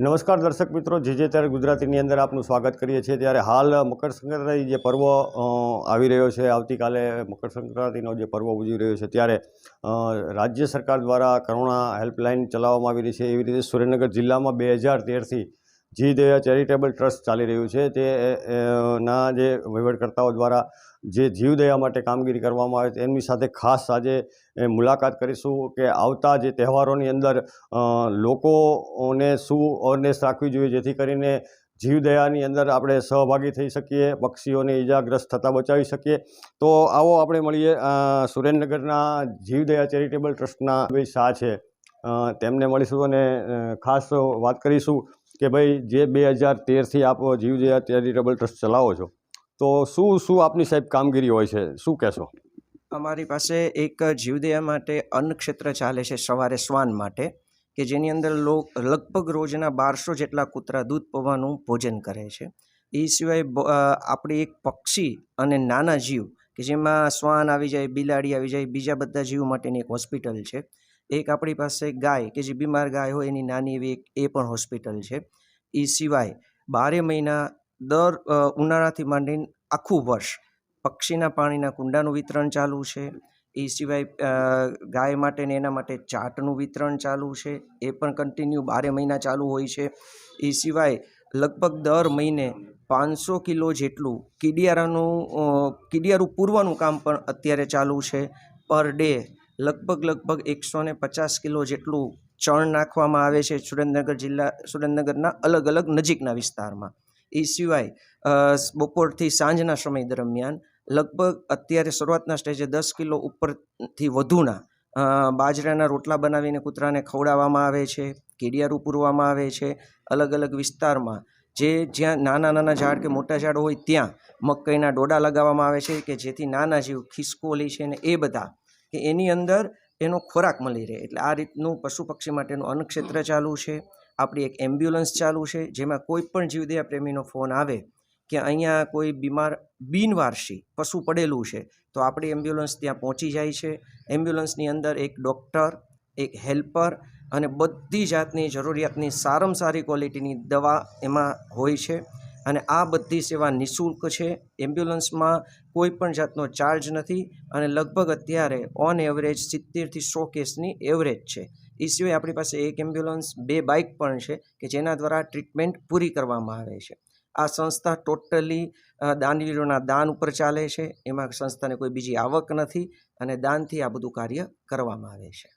નમસ્કાર દર્શક મિત્રો, જે જે ત્યારે ગુજરાતીની અંદર આપનું સ્વાગત કરીએ છીએ. ત્યારે હાલ મકર સંક્રાંતિ જે પર્વ આવી રહ્યો છે, આવતીકાલે મકર સંક્રાંતિનો જે પર્વ ઉજવી રહ્યો છે, ત્યારે રાજ્ય સરકાર દ્વારા કરુણા હેલ્પલાઇન ચલાવવામાં આવી રહી છે. એવી રીતે સુરેન્દ્રનગર જિલ્લામાં બે હજાર તેરથી જી દયા ચેરિટેબલ ટ્રસ્ટ ચાલી રહ્યું છે. તે ના જે વહીવટકર્તાઓ દ્વારા જે જીવદયા માટે કામગીરી કરવામાં આવે એમની સાથે ખાસ આજે મુલાકાત કરીશું કે આવતા જે તહેવારોની અંદર લોકોને શું અવેરનેસ રાખવી જોઈએ જેથી કરીને જીવદયાની અંદર આપણે સહભાગી થઈ શકીએ, પક્ષીઓને ઈજાગ્રસ્ત થતાં બચાવી શકીએ. તો આવો આપણે મળીએ સુરેન્દ્રનગરના જીવદયા ચેરિટેબલ ટ્રસ્ટના ભાઈ શાહ છે. તેમને મળીશું અને ખાસ વાત કરીશું કે ભાઈ, જે બે હજાર તેરથી આપ જીવદયા ચેરિટેબલ ટ્રસ્ટ ચલાવો છો. તો શું શું આપની સાહેબ કામગીરી હોય છે? શું કહેશો? અમારી પાસે એક જીવદયા માટે અન્ન ક્ષેત્ર ચાલે છે સવારે શ્વાન માટે, કે જેની અંદર લગભગ રોજના બારસો જેટલા કૂતરા દૂધ પવાનું ભોજન કરે છે. એ સિવાય આપણી એક પક્ષી અને નાના જીવ, કે જેમાં શ્વાન આવી જાય, બિલાડી આવી જાય, બીજા બધા જીવ માટેની એક હોસ્પિટલ છે. એક આપણી પાસે ગાય, કે જે બીમાર ગાય હોય એની નાની એવી એક, એ પણ હોસ્પિટલ છે. એ સિવાય બારે મહિના દર ઉનાળાથી માંડીને આખું વર્ષ પક્ષીના પાણીના કુંડાનું વિતરણ ચાલુ છે. એ સિવાય ગાય માટે ને એના માટે ચાટનું વિતરણ ચાલુ છે. એ પણ કન્ટિન્યુ બારે મહિના ચાલુ હોય છે. એ સિવાય, લગભગ દર મહિને પાંચસો કિલો જેટલું કીડિયારાનું કીડિયારું પૂરવાનું કામ પણ અત્યારે ચાલુ છે. પર ડે લગભગ લગભગ એકસો ને પચાસ કિલો જેટલું ચણ નાખવામાં આવે છે સુરેન્દ્રનગર જિલ્લા, સુરેન્દ્રનગરના અલગ અલગ નજીકના વિસ્તારમાં. એ સિવાય બપોરથી સાંજના સમય દરમિયાન લગભગ અત્યારે શરૂઆતના સ્ટેજે દસ કિલો ઉપરથી વધુના બાજરાના રોટલા બનાવીને કૂતરાને ખવડાવવામાં આવે છે, કીડિયારું પૂરવામાં આવે છે, અલગ અલગ વિસ્તારમાં. જે જ્યાં નાના નાના ઝાડ કે મોટા ઝાડ હોય ત્યાં મકાઈના ડોડા લગાવવામાં આવે છે કે જેથી નાના જીવ ખિસકોલી છે ને એ બધા, કે એની અંદર એનો ખોરાક મળી રહે. એટલે આ રીતનું પશુ પક્ષી માટેનું અન્નક્ષેત્ર ચાલુ છે. આપણી એક એમ્બ્યુલન્સ ચાલુ છે, જેમાં કોઈ પણ જીવદયા પ્રેમીનો ફોન આવે કે અહીંયા કોઈ બીમાર બિનવારસી પશુ પડેલું છે, તો આપણી એમ્બ્યુલન્સ ત્યાં પહોંચી જાય છે. એમ્બ્યુલન્સની અંદર એક ડૉક્ટર, એક હેલ્પર અને બધી જાતની જરૂરિયાતની સારામાં સારી ક્વોલિટીની દવા એમાં હોય છે અને આ બધી સેવા નિઃશુલ્ક છે. એમ્બ્યુલન્સમાં કોઈ પણ જાતનો ચાર્જ નથી અને લગભગ અત્યારે ઓન એવરેજ સિત્તેરથી સો કેસની એવરેજ છે. એ સિવાય આપણી પાસે એક એમ્બ્યુલન્સ બે બાઇક પણ છે કે જેના દ્વારા ટ્રીટમેન્ટ પૂરી કરવામાં આવે છે. આ સંસ્થા ટોટલી દાનવીરોના દાન ઉપર ચાલે છે. એમાં સંસ્થાને કોઈ બીજી આવક નથી અને દાનથી આ બધું કાર્ય કરવામાં આવે છે.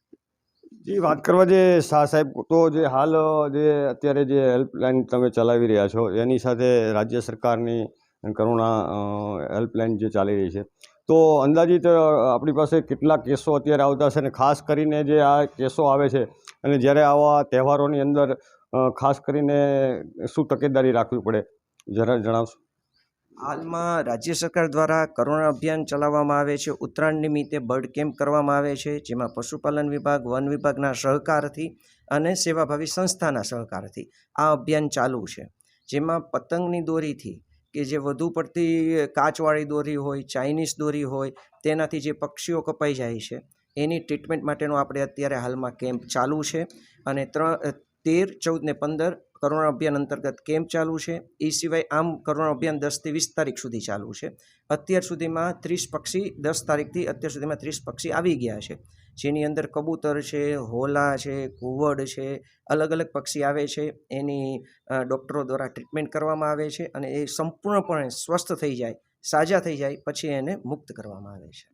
જી, વાત કરવા જે શાહ સાહેબ, તો જે હાલ જે અત્યારે જે હેલ્પલાઇન તમે ચલાવી રહ્યા છો, એની સાથે રાજ્ય સરકારની કરુણા હેલ્પલાઇન જે ચાલી રહી છે તો અંદાજિત આપણી પાસે કેટલા કેસો અત્યારે આવતા હશે અને ખાસ કરીને જે આ કેસો આવે છે અને જ્યારે આવા તહેવારોની અંદર ખાસ કરીને શું તકેદારી રાખવી પડે? જરા જણાવશો. હાલમાં રાજ્ય સરકાર દ્વારા કરુણા અભિયાન ચલાવવામાં આવે છે. ઉત્તરાયણ નિમિત્તે બર્ડ કેમ્પ કરવામાં આવે છે, જેમાં પશુપાલન વિભાગ, વન વિભાગના સહકારથી અને સેવાભાવી સંસ્થાના સહકારથી આ અભિયાન ચાલુ છે. જેમાં પતંગની દોરીથી કે જે વધુ પડતી કાચવાળી દોરી હોય, ચાઇનીઝ દોરી હોય, તેનાથી જે પક્ષીઓ કપાઈ જાય છે, એની ટ્રીટમેન્ટ માટેનો આપણે અત્યારે હાલમાં કેમ્પ ચાલુ છે અને ત્રણ, તેર, ચૌદ ને પંદર કરુણા અભિયાન અંતર્ગત કેમ્પ ચાલુ છે? એ સિવાય આમ કરુણા અભિયાન દસથી વીસ તારીખ સુધી ચાલુ છે. અત્યાર સુધીમાં ત્રીસ પક્ષી દસ તારીખથી અત્યાર સુધીમાં ત્રીસ પક્ષી આવી ગયા છે. જેની અંદર કબૂતર છે, હોલા છે, કુવડ છે અલગ અલગ પક્ષી આવે છે. એની ડૉક્ટરો દ્વારા ટ્રીટમેન્ટ કરવામાં આવે છે અને એ સંપૂર્ણપણે સ્વસ્થ થઈ જાય, સાજા થઈ જાય, પછી એને મુક્ત કરવામાં આવે છે.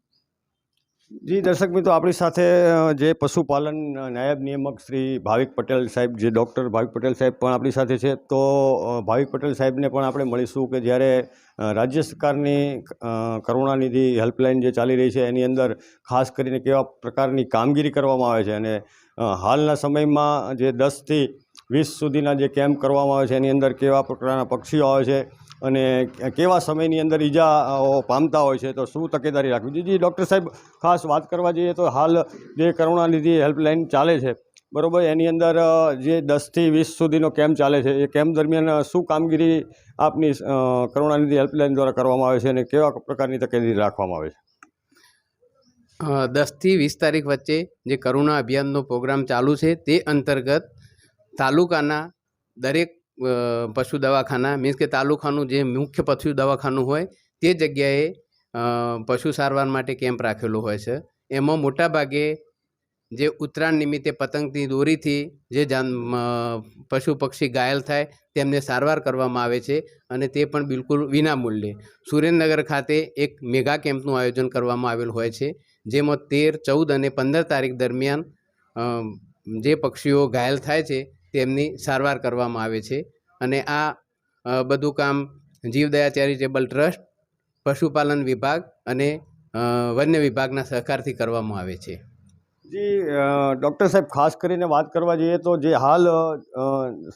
જી, દર્શક મિત્રો, આપણી સાથે જે પશુપાલન નાયબ નિયામક શ્રી ભાવિક પટેલ સાહેબ, જે ડૉક્ટર ભાવિક પટેલ સાહેબ પણ આપણી સાથે છે, તો ભાવિક પટેલ સાહેબને પણ આપણે મળીશું કે જ્યારે રાજ્ય સરકારની કરુણાનિધિ હેલ્પલાઇન જે ચાલી રહી છે, એની અંદર ખાસ કરીને કેવા પ્રકારની કામગીરી કરવામાં આવે છે અને હાલના સમયમાં જે દસથી વીસ સુધીના જે કેમ્પ કરવામાં આવે છે, એની અંદર કેવા પ્રકારના પક્ષીઓ આવે છે અને કેવા સમયની અંદર ઈજા પામતા હોય છે, તો શું તકેદારી રાખવી? જી જી, ડૉક્ટર સાહેબ, ખાસ વાત કરવા જઈએ તો હાલ જે કરુણાનિધિ હેલ્પલાઇન ચાલે છે, બરોબર, એની અંદર જે દસથી વીસ સુધીનો કેમ્પ ચાલે છે, એ કેમ્પ દરમિયાન શું કામગીરી આપની કરુણાનિધિ હેલ્પલાઇન દ્વારા કરવામાં આવે છે અને કેવા પ્રકારની તકેદારી રાખવામાં આવે છે? દસથી વીસ તારીખ વચ્ચે જે કરુણા અભિયાનનો પ્રોગ્રામ ચાલુ છે, તે અંતર્ગત તાલુકાના દરેક પશુ દવાખાના મીન્સ કે તાલુકાનું જે મુખ્ય પશુ દવાખાનું હોય, તે જગ્યાએ પશુ સારવાર માટે કેમ્પ રાખેલો હોય છે. એમાં મોટાભાગે જે ઉત્તરાયણ નિમિત્તે પતંગની દોરીથી જે જાન પશુ પક્ષી ઘાયલ થાય, તેમને સારવાર કરવામાં આવે છે અને તે પણ બિલકુલ વિનામૂલ્યે. સુરેન્દ્રનગર ખાતે એક મેગા કેમ્પનું આયોજન કરવામાં આવેલ હોય છે, જેમાં તેર, ચૌદ અને પંદર તારીખ દરમિયાન જે પક્ષીઓ ઘાયલ થાય છે તેમની સારવાર કરવામાં આવે છે. અને આ બધું કામ જીવદયા ચેરિટેબલ ટ્રસ્ટ પશુપાલન વિભાગ અને વન્ય વિભાગના સહકારથી કરવામાં આવે છે. જી ડૉક્ટર સાહેબ ખાસ કરીને વાત કરવા જઈએ તો જે હાલ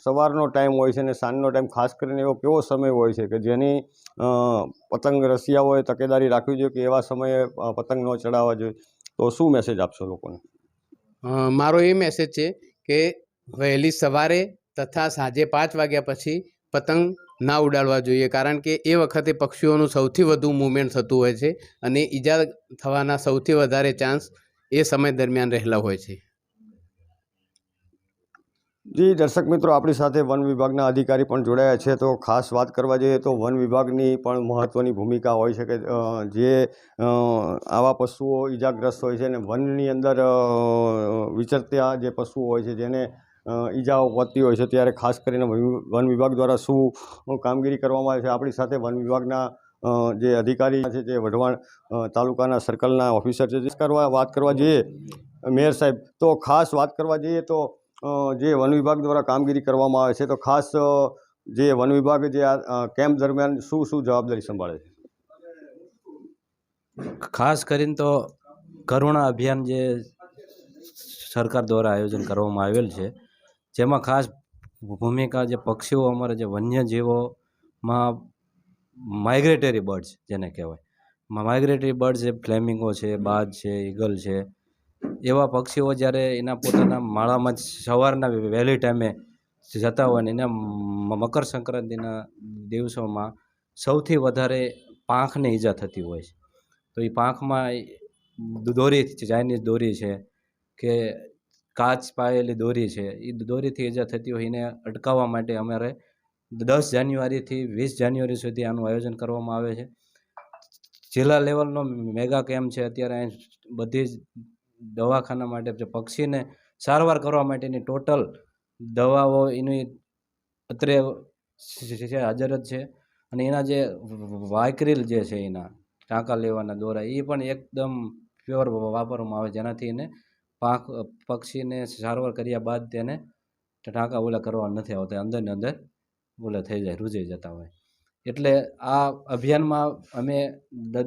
સવારનો ટાઈમ હોય છે અને સાંજનો ટાઈમ ખાસ કરીને એવો કેવો સમય હોય છે કે જેની પતંગ રસિયાઓએ તકેદારી રાખવી જોઈએ કે એવા સમયે પતંગ ન ચડાવવા જોઈએ. તો શું મેસેજ આપશો લોકોને? મારો એ મેસેજ છે કે વહેલી સવારે તથા સાંજે પાંચ વાગ્યા પછી પતંગ ના ઉડાડવા જોઈએ. કારણ કે એ વખતે પક્ષીઓનું સૌથી વધુ મૂવમેન્ટ થતું હોય છે અને ઈજા થવાના સૌથી વધારે ચાન્સ એ સમય દરમિયાન રહેલા હોય છે. જી, દર્શક મિત્રો, આપણી સાથે વન વિભાગના અધિકારી પણ જોડાયા છે. તો ખાસ વાત કરવા જઈએ તો વન વિભાગની પણ મહત્ત્વની ભૂમિકા હોય છે કે જે આવા પશુઓ ઈજાગ્રસ્ત હોય છે અને વનની અંદર વિચરતા જે પશુઓ હોય છે જેને ઈજાઓ પહોંચતી હોય છે, ત્યારે ખાસ કરીને વન વિભાગ દ્વારા શું કામગીરી કરવામાં આવે છે? આપણી સાથે વન વિભાગના જે અધિકારી છે, જે વઢવાણ તાલુકાના સર્કલના ઓફિસર છે કરવા વાત કરવા જઈએ, મેયર સાહેબ, તો ખાસ વાત કરવા જઈએ તો જે વન વિભાગ દ્વારા કામગીરી કરવામાં આવે છે, તો ખાસ જે વન વિભાગ જે આ કેમ્પ દરમિયાન શું શું જવાબદારી સંભાળે છે? ખાસ કરીને તો કરુણા અભિયાન જે સરકાર દ્વારા આયોજન કરવામાં આવેલ છે જેમાં ખાસ ભૂમિકા જે પક્ષીઓ અમારા જે વન્યજીવોમાં માઇગ્રેટરી બર્ડ્સ જેને કહેવાય. માઇગ્રેટરી બર્ડ્સ જે ફ્લેમિંગો છે, બાજ છે ઈગલ છે, એવા પક્ષીઓ જ્યારે એના પોતાના માળામાં સવારના વહેલી ટાઈમે જતા હોય ને એના મકર સંક્રાંતિના દિવસોમાં સૌથી વધારે પાંખને ઈજા થતી હોય છે. તો એ પાંખમાં દોરી ચાઇનીઝ દોરી છે કે કાચ પાયેલી દોરી છે એ દોરીથી ઈજા થતી હોય એને અટકાવવા માટે અમારે દસ જાન્યુઆરીથી વીસ જાન્યુઆરી સુધી આનું આયોજન કરવામાં આવે છે. જિલ્લા લેવલનો મેગા કેમ્પ છે, અત્યારે અહીં બધી જ દવાખાના માટે જે પક્ષીને સારવાર કરવા માટેની ટોટલ દવાઓ એની અત્રે છે, હાજર જ છે. અને એના જે વાયક્રિલ જે છે એના, ટાંકા લેવાના દોરા એ પણ એકદમ પ્યોર વાપરવામાં આવે, જેનાથી એને પાંખ પક્ષીને સારવાર કર્યા બાદ તેને ટાંકા ઓલા કરવા નથી આવતા, અંદર ને અંદર ઓલા થઈ જાય રૂજાઈ જતા હોય. એટલે આ અભિયાનમાં અમે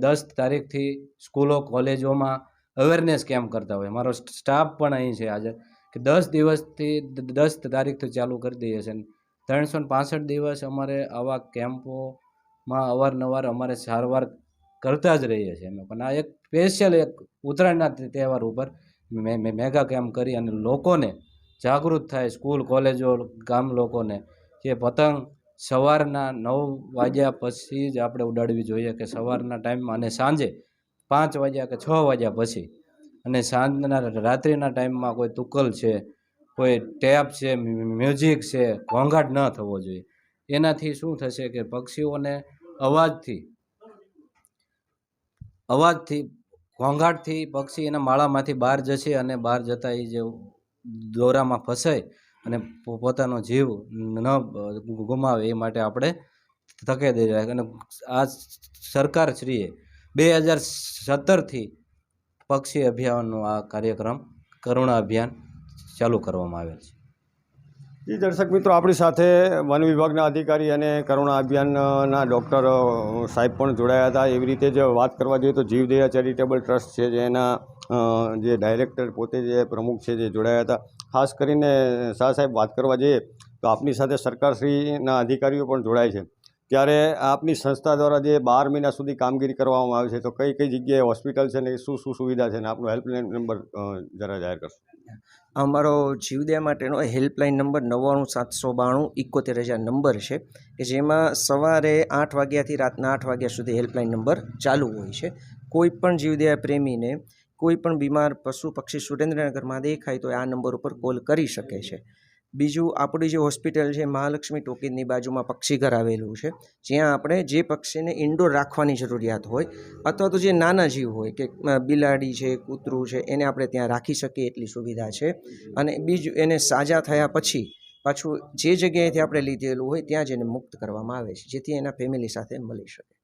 દસ તારીખથી સ્કૂલો, કોલેજોમાં અવેરનેસ કેમ્પ કરતા હોય મારો સ્ટાફ પણ અહીં છે આજે, કે દસ દિવસથી દસ તારીખથી ચાલુ કરી દઈએ છીએ. ત્રણસો પાસઠ દિવસ અમારે આવા કેમ્પોમાં અવારનવાર અમારે સારવાર કરતા જ રહીએ છીએ અમે. પણ આ એક સ્પેશિયલ એક ઉત્તરાયણના તહેવાર ઉપર મેગા કેમ્પ કરી અને લોકોને જાગૃત થાય સ્કૂલ, કોલેજો, ગામ લોકોને કે પતંગ સવારના નવ વાગ્યા પછી જ આપણે ઉડાડવી જોઈએ કે સવારના ટાઈમમાં અને સાંજે પાંચ વાગ્યા કે છ વાગ્યા પછી. અને સાંજના રાત્રિના ટાઈમમાં કોઈ તુકલ છે, કોઈ ટેપ છે મ્યુઝિક છે, ઘોંઘાટ ન થવો જોઈએ. એનાથી શું થશે કે પક્ષીઓને અવાજથી અવાજથી ઘોંઘાટથી પક્ષી એના માળામાંથી બહાર જશે અને બહાર જતા એ જે દોરામાં ફસાય અને પોતાનો જીવ ન ગુમાવે એ માટે આપણે તકેદારી રાખે અને આ સરકારશ્રીએ બે હજાર સત્તરથી પક્ષી અભિયાનનો આ કાર્યક્રમ કરુણા અભિયાન ચાલુ કરવામાં આવેલ છે. જી, દર્શક મિત્રો, આપણી સાથે વન વિભાગના અધિકારી અને કરુણા અભિયાનના ડૉક્ટર સાહેબ પણ જોડાયા હતા. એવી રીતે જ વાત કરવા જોઈએ તો જીવદયા ચેરિટેબલ ટ્રસ્ટ છે જેના જે ડાયરેક્ટર પોતે જે પ્રમુખ છે જે જોડાયા હતા. ખાસ કરીને શાહ સાહેબ, વાત કરવા જઈએ તો આપની સાથે સરકારશ્રીના અધિકારીઓ પણ જોડાય છે. ત્યારે આપની સંસ્થા દ્વારા જે બાર મહિના સુધી કામગીરી કરવામાં આવે છે, તો કઈ કઈ જગ્યાએ હોસ્પિટલ છે ને શું શું સુવિધા છે ને આપનો હેલ્પલાઇન નંબર જરા જાહેર કરશો. અમારો જીવદયા માટેનો હેલ્પલાઇન નંબર નવ્વાણું, સાતસો બાણું એકોતેર હજાર નંબર છે, કે જેમાં સવારે આઠ વાગ્યાથી રાતના આઠ વાગ્યા સુધી હેલ્પલાઇન નંબર ચાલુ હોય છે. કોઈપણ જીવદયા પ્રેમીને, કોઈ પણ બીમાર પશુ પક્ષી સુરેન્દ્રનગરમાં દેખાય તો આ નંબર ઉપર કોલ કરી શકે છે. બીજું આપણી જે હોસ્પિટલ છે, મહાલક્ષ્મી ટોકીની બાજુમાં પક્ષીઘર આવેલું છે, જ્યાં આપણે જે પક્ષીને ઇન્ડોર રાખવાની જરૂરિયાત હોય અથવા તો જે નાના જીવ હોય કે બિલાડી છે, કૂતરું છે, એને આપણે ત્યાં રાખી શકીએ એટલી સુવિધા છે. અને બીજું એને સાજા થયા પછી પાછું જે જગ્યાએથી આપણે લીધેલું હોય ત્યાં જ એને મુક્ત કરવામાં આવે છે, જેથી એના ફેમિલી સાથે મળી શકે.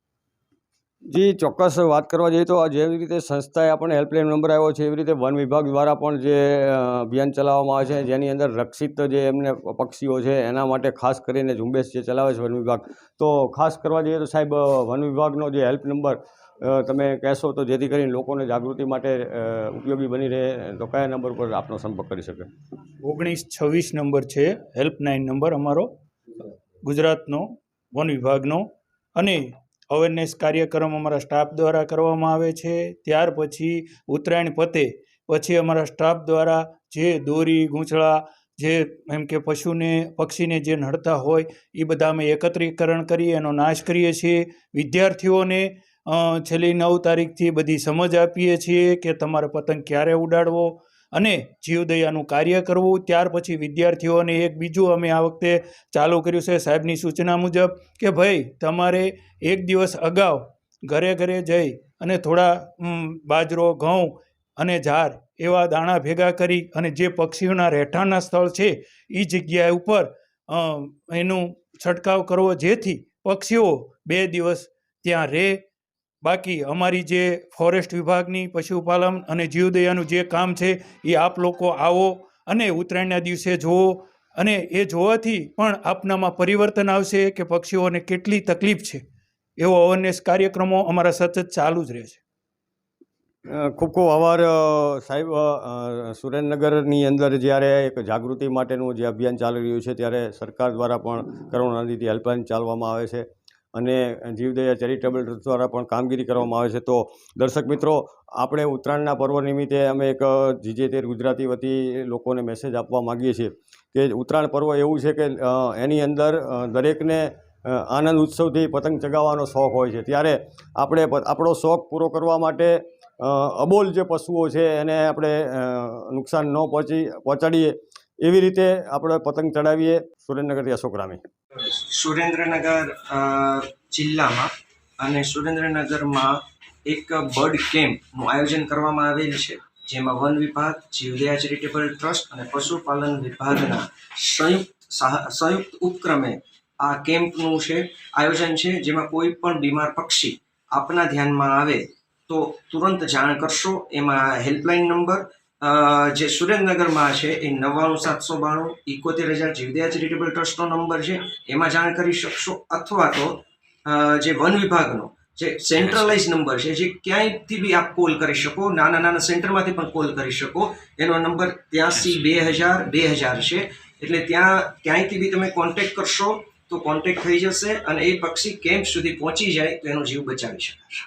જી, ચોક્કસ વાત કરવા જઈએ તો જેવી રીતે સંસ્થાએ આપણને હેલ્પલાઇન નંબર આવ્યો છે, એવી રીતે વન વિભાગ દ્વારા પણ જે અભિયાન ચલાવવામાં આવે છે, જેની અંદર રક્ષિત જે એમને પક્ષીઓ છે, એના માટે ખાસ કરીને ઝુંબેશ જે ચલાવે છે વન વિભાગ. તો ખાસ કરવા જઈએ તો સાહેબ વન વિભાગનો જે હેલ્પ નંબર તમે કહેશો તો જેથી કરીને લોકોને જાગૃતિ માટે ઉપયોગી બની રહે, તો કયા નંબર પર આપનો સંપર્ક કરી શકે? ઓગણીસ છવ્વીસ નંબર છે, હેલ્પલાઇન નંબર અમારો, ગુજરાતનો, વન વિભાગનો, અને અવેરનેસ કાર્યક્રમ અમારા સ્ટાફ દ્વારા કરવામાં આવે છે. ત્યાર પછી ઉત્તરાયણ પતે, પછી અમારા સ્ટાફ દ્વારા જે દોરી, ગૂંચળા, જે એમ કે પશુને, પક્ષીને જે નડતા હોય એ બધા અમે એકત્રીકરણ કરી એનો નાશ કરીએ છીએ. વિદ્યાર્થીઓને છેલ્લી નવ તારીખથી બધી સમજ આપીએ છીએ કે તમારે પતંગ ક્યારે ઉડાડવો? અને જીવદયાનું કાર્ય કરવું, ત્યાર પછી વિદ્યાર્થીઓને એક બીજું અમે આ વખતે ચાલુ કર્યું છે સાહેબની સૂચના મુજબ કે ભાઈ, તમારે એક દિવસ અગાઉ ઘરે ઘરે જઈ અને થોડા બાજરો, ઘઉં અને ઝાર એવા દાણા ભેગા કરી અને જે પક્ષીઓના રહેઠાણના સ્થળ છે એ જગ્યા ઉપર એનું છંટકાવ કરવો જેથી પક્ષીઓ બે દિવસ ત્યાં રહે બાકી અમારી જે ફોરેસ્ટ વિભાગની પશુપાલન અને જીવદયાનું જે કામ છે, એ આપ લોકો આવો અને ઉત્તરાયણના દિવસે જુઓ. અને એ જોવાથી પણ આપનામાં પરિવર્તન આવશે કે પક્ષીઓને કેટલી તકલીફ છે. એવો અવેરનેસ કાર્યક્રમો અમારા સતત ચાલુ જ રહે છે. ખૂબ ખૂબ આભાર સાહેબ. સુરેન્દ્રનગરની અંદર જ્યારે એક જાગૃતિ માટેનું જે અભિયાન ચાલી રહ્યું છે, ત્યારે સરકાર દ્વારા પણ કરુણાનિધિ હેલ્પલાઇન ચાલવામાં આવે છે. અને જીવદયા ચેરિટેબલ ટ્રસ્ટ દ્વારા પણ કામગીરી કરવામાં આવે છે. તો દર્શક મિત્રો, આપણે ઉત્તરાયણના પર્વ નિમિત્તે અમે એક જીજે તેર ગુજરાતી વતી લોકોને મેસેજ આપવા માગીએ છીએ કે ઉત્તરાયણ પર્વ એવું છે કે એની અંદર દરેકને આનંદ ઉત્સવથી પતંગ ચગાવવાનો શોખ હોય છે. ત્યારે આપણે આપણો શોખ પૂરો કરવા માટે અબોલ જે પશુઓ છે એને આપણે નુકસાન ન પહોંચી, પહોંચાડીએ એવી રીતે આપણે પતંગ ચડાવીએ. સુરેન્દ્રનગરથી અશોક રામી. સુરેન્દ્રનગર જિલ્લામાં અને સુરેન્દ્રનગરમાં એક બર્ડ કેમ્પનું આયોજન કરવામાં આવેલ છે, જેમાં વન વિભાગ જીવદયા ચેરિટેબલ ટ્રસ્ટ અને પશુપાલન વિભાગના સંયુક્ત સંયુક્ત ઉપક્રમે આ કેમ્પનું છે, આયોજન છે, જેમાં કોઈ પણ બીમાર પક્ષી આપના ધ્યાનમાં આવે તો તુરંત જાણ કરશો. એમાં હેલ્પલાઇન નંબર જે સુરેન્દ્રનગરમાં છે એ નવ્વાણું સાતસો બાણું, ઇકોતેર હજાર જીવદયા ચેરિટેબલ ટ્રસ્ટનો નંબર છે. એમાં જાણ કરી શકશો અથવા તો જે વન વિભાગનો જે સેન્ટ્રલાઇઝ નંબર છે, જે ક્યાંયથી બી આપ કોલ કરી શકો, નાના નાના સેન્ટરમાંથી પણ કોલ કરી શકો. એનો નંબર ત્યાંસી બે હજાર બે હજાર છે. એટલે ત્યાં ક્યાંયથી બી તમે કોન્ટેક્ટ કરશો તો કોન્ટેક્ટ થઈ જશે અને એ પક્ષી કેમ્પ સુધી પહોંચી જાય તો એનો જીવ બચાવી શકાશે.